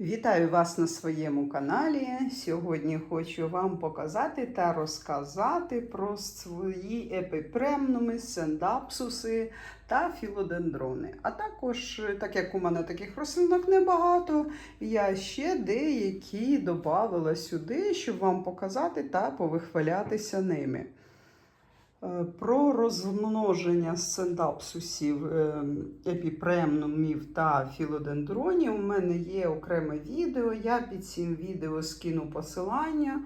Вітаю вас на своєму каналі. Сьогодні хочу вам показати та розказати про свої епіпремнуми, сендапсуси та філодендрони. А також, так як у мене таких рослинок небагато, я ще деякі додавала сюди, щоб вам показати та повихвалятися ними. Е, Про розмноження сендапсусів, епіпремнумів та філодендронів у мене є окреме відео. Я під цим відео скину посилання.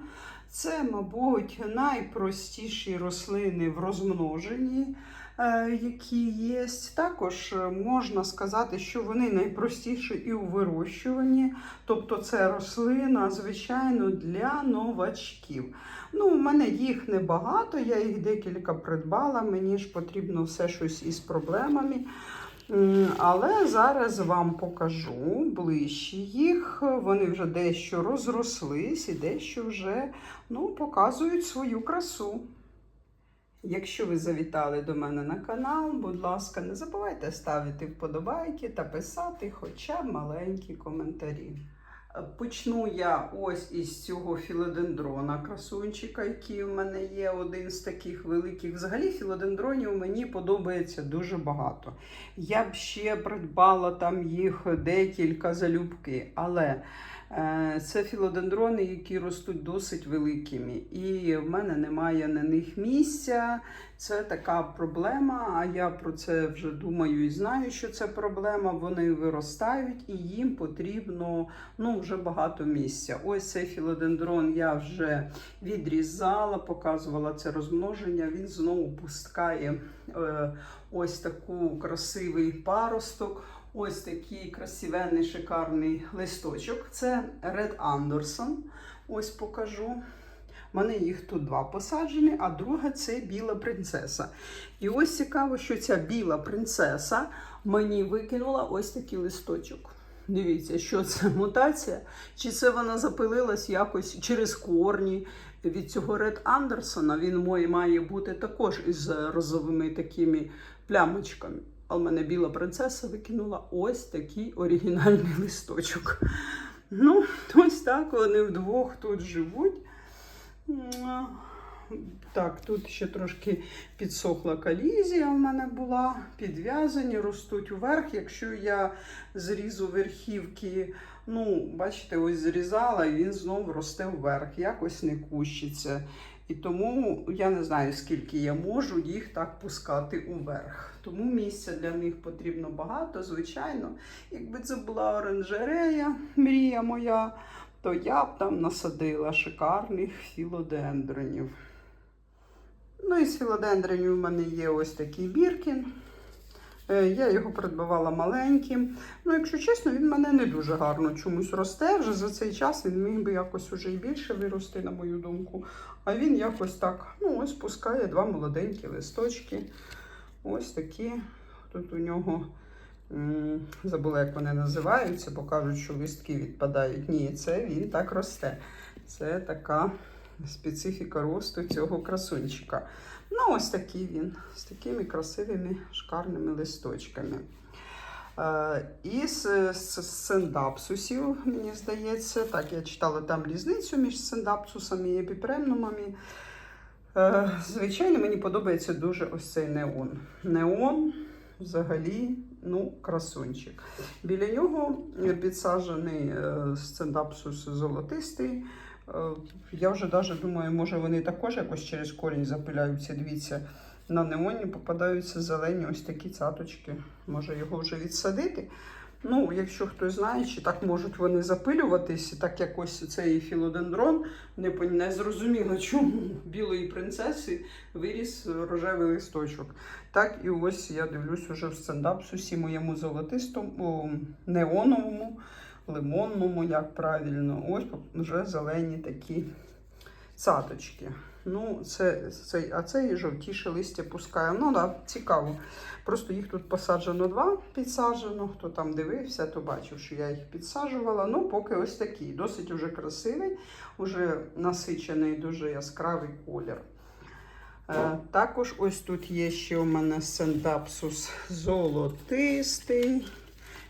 Це, мабуть, найпростіші рослини в розмноженні, які є. Також е, можна сказати, що вони найпростіші і у вирощуванні. Тобто це рослина, звичайно, для новачків. Ну, у мене їх небагато, я їх декілька придбала. Мені ж потрібно все щось із проблемами. Але зараз вам покажу ближче їх. Вони вже дещо розрослись і дещо вже ну, показують свою красу. Якщо ви завітали до мене на канал, будь ласка, не забувайте ставити вподобайки та писати хоча б маленькі коментарі. Почну я ось із цього філодендрона красунчика, який у мене є один з таких великих. Взагалі філодендронів мені подобається дуже багато. Я б ще придбала там їх декілька залюбки, але це філодендрони, які ростуть досить великими. І в мене немає на них місця. Це така проблема. А я про це вже думаю і знаю, що це проблема. Вони виростають і їм потрібно ну, вже багато місця. Ось цей філодендрон я вже відрізала, показувала це розмноження. Він знову пускає е, ось таку красивий паросток. Ось такий красивенний шикарний листочок. Це Red Anderson. Ось покажу. У мене їх тут два посаджені, а друга це біла принцеса. І ось цікаво, що ця біла принцеса мені викинула ось такий листочок. Дивіться, що це мутація, чи це вона запилилась якось через корні від цього Ред Андерсона. Він має бути також із розовими такими плямочками. А в мене біла принцеса викинула ось такий оригінальний листочок. Ну, ось так вони вдвох тут живуть. Так, тут ще трошки підсохла колізія в мене була, підв'язані, ростуть вверх. Якщо я зрізу верхівки, ну, бачите, ось зрізала, і він знову росте вверх, якось не кущиться. І тому я не знаю, скільки я можу їх так пускати уверх. Тому місця для них потрібно багато, звичайно. Якби це була оранжерея, мрія моя, то я б там насадила шикарних філодендронів. Ну і з філодендронів в мене є ось такий біркін. Е, Я його придбавала маленьким. Ну, якщо чесно, він мене не дуже гарно чомусь росте. Вже за цей час він міг би якось уже і більше вирости, на мою думку. А він якось так, ну, ось пускає два молоденькі листочки. Ось такі. Тут у нього забула, як вони називаються, бо кажуть, що листки відпадають. Ні, це він так росте. Це така специфіка росту цього красунчика. Ну, ось такий він, з такими красивими шикарними листочками. Е, Із е, сендапсусів, мені здається, так, я читала там різницю між сендапсусами і епіпремнумами. Е, Звичайно, мені подобається дуже ось цей неон. Неон взагалі ну, красунчик. Біля нього підсаджений е, сцендапсус золотистий. Е, Я вже навіть думаю, може вони також якось через корінь запиляються. Дивіться, на неоні попадаються зелені ось такі цяточки. Може його вже відсадити. Ну, якщо хтось знає, чи так можуть вони запилюватись, і так як ось цей філодендрон, не, не зрозуміло, чому білої принцеси виріс рожевий листочок. Так і ось я дивлюсь уже в стендапсусі моєму золотистому, неоновому, лимонному, як правильно. Ось вже зелені такі цаточки. Ну, це, це, а це і жовтіше листя пускає. Ну, да, цікаво. Просто їх тут посаджено два, підсаджено. Хто там дивився, то бачив, що я їх підсаджувала. Ну, поки ось такий. Досить уже красивий, уже насичений, дуже яскравий колір. Е, також ось тут є ще у мене сендапсус золотистий.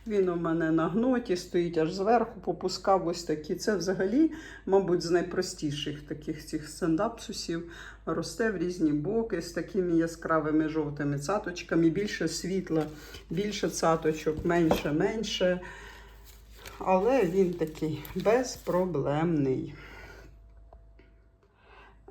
Він у мене на гноті стоїть аж зверху, попускав ось такі. Це взагалі, мабуть, з найпростіших таких цих стендапсусів. Росте в різні боки з такими яскравими жовтими цаточками. Більше світла, більше цаточок, менше, менше. Але він такий безпроблемний.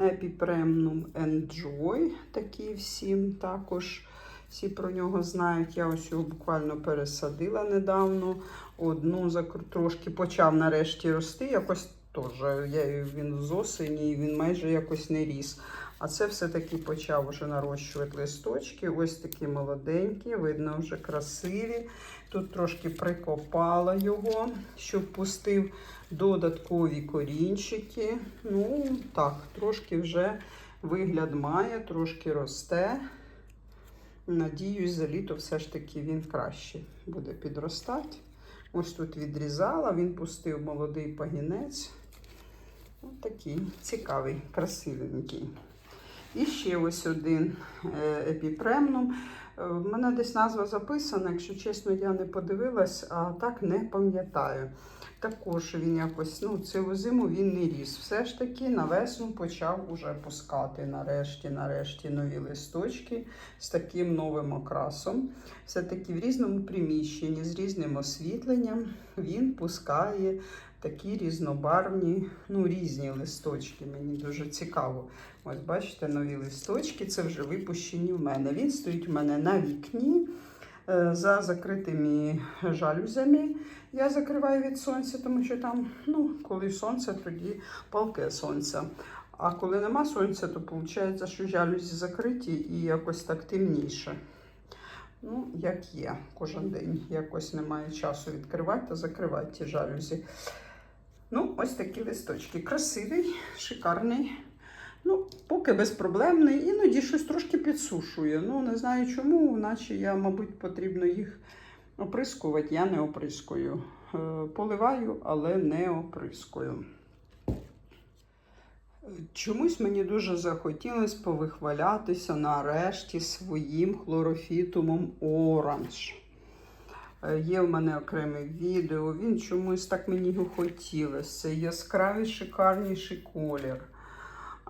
Епіпремнум Enjoy, такі всім також. Всі про нього знають. Я ось його буквально пересадила недавно. Одну трошки почав нарешті рости. Якось теж я, він з осені, він майже якось не ріс. А це все-таки почав вже нарощувати листочки. Ось такі молоденькі, видно, вже красиві. Тут трошки прикопала його, щоб пустив додаткові корінчики. Ну, так, трошки вже вигляд має, трошки росте. Надіюсь, за літо все ж таки він краще буде підростати. Ось тут відрізала, він пустив молодий пагінець. Ось такий цікавий, красивенький. І ще ось один е, епіпремнум. Е, В мене десь назва записана, якщо чесно, я не подивилась, а так не пам'ятаю. Також він якось, ну, цю зиму він не ріс. Все ж таки на весну почав уже пускати нарешті, нарешті нові листочки з таким новим окрасом. Все-таки в різному приміщенні з різним освітленням він пускає такі різнобарвні, ну, різні листочки. Мені дуже цікаво. Ось бачите, нові листочки, це вже випущені в мене. Він стоїть у мене на вікні е, за закритими жалюзями. Я закриваю від сонця, тому що там, ну, коли сонце, тоді палке сонця. А коли нема сонця, то виходить, що жалюзі закриті і якось так темніше. Ну, як є, кожен день. Якось немає часу відкривати та закривати ті жалюзі. Ну, ось такі листочки. Красивий, шикарний. Ну, поки безпроблемний. Іноді щось трошки підсушує. Ну, не знаю чому, наче я, мабуть, потрібно їх оприскувати. Я не оприскую. Е, Поливаю, але не оприскую. Чомусь мені дуже захотілося повихвалятися нарешті своїм хлорофітумом оранж. Е, Є в мене окреме відео, він чомусь так мені його хотілося. Яскравий шикарніший колір.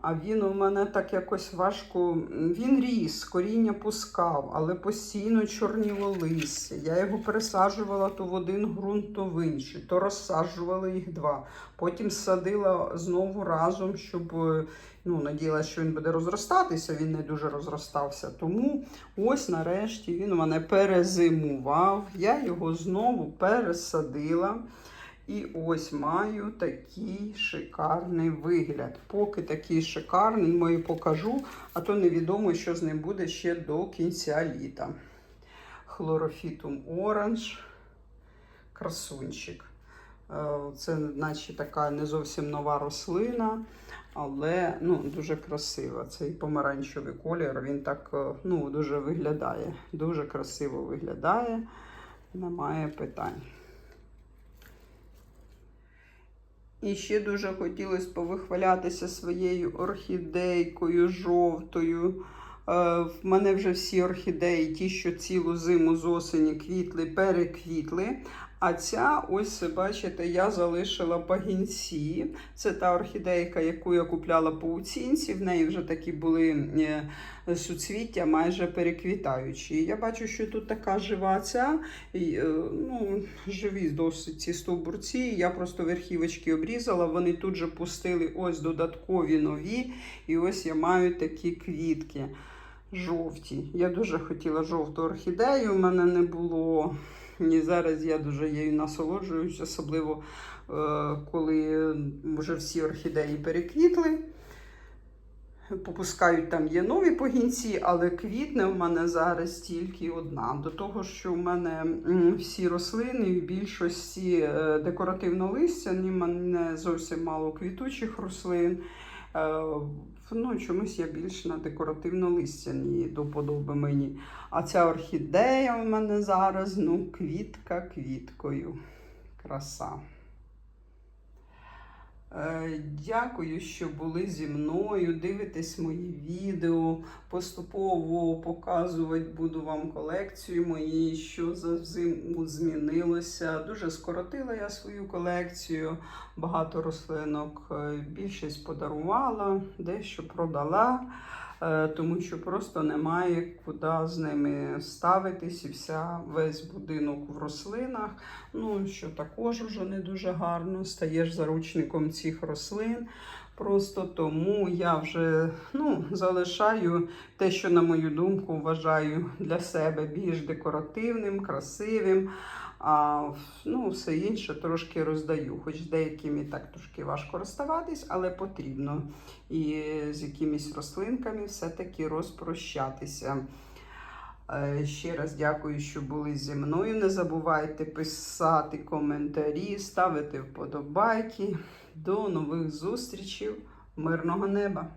А він у мене так якось важко. Він ріс, коріння пускав, але постійно чорніло листя. Я його пересаджувала то в один ґрунт, то в інший, то розсаджувала їх два. Потім садила знову разом, щоб е, ну, надіялася, що він буде розростатися. Він не дуже розростався. Тому ось нарешті він у мене перезимував. Я його знову пересадила. І ось маю такий шикарний вигляд. Поки такий шикарний, мою покажу, а то невідомо, що з ним буде ще до кінця літа. Хлорофітум оранж, красунчик. Е, Це, наче така не зовсім нова рослина, але ну, дуже красива. Цей помаранчевий колір, він так е, ну, дуже виглядає. Дуже красиво виглядає. Немає питань. І ще дуже хотілося повихвалятися своєю орхідейкою жовтою. Е, В мене вже всі орхідеї, ті, що цілу зиму з осені квітли, переквітли. А ця, ось бачите, я залишила пагінці. Це та орхідейка, яку я купляла по оцінці. В неї вже такі були е, суцвіття, майже переквітаючі. Я бачу, що тут така жива ця, е, ну, живі досить ці стовбурці. Я просто верхівочки обрізала, вони тут же пустили ось додаткові нові. І ось я маю такі квітки жовті. Я дуже хотіла жовту орхідею, у мене не було. І зараз я дуже її насолоджуюсь, особливо е, коли вже всі орхідеї переквітли. Попускають там є нові погінці, але квітне в мене зараз тільки одна. До того, що в мене всі рослини в більшості е, декоративно-листяні, в мене зовсім мало квітучих рослин. Е, Ну, чомусь я більш на декоративно-листяні до подоби мені. А ця орхідея в мене зараз, ну, квітка квіткою. Краса. Е, Дякую, що були зі мною. Дивитесь мої відео. Поступово показувати буду вам колекцію мої, що за зиму змінилося. Дуже скоротила я свою колекцію. Багато рослинок е, більшість подарувала, дещо продала. Е, Тому що просто немає куди з ними ставитись, і вся весь будинок в рослинах. Ну, що також вже не дуже гарно, стаєш заручником цих рослин. Просто тому я вже ну, залишаю те, що, на мою думку, вважаю для себе більш декоративним, красивим. А ну, все інше трошки роздаю. Хоч деякими так трошки важко розставатись, але потрібно і з якимись рослинками все-таки розпрощатися. Е, Ще раз дякую, що були зі мною. Не забувайте писати коментарі, ставити вподобайки. До нових зустрічей. Мирного неба!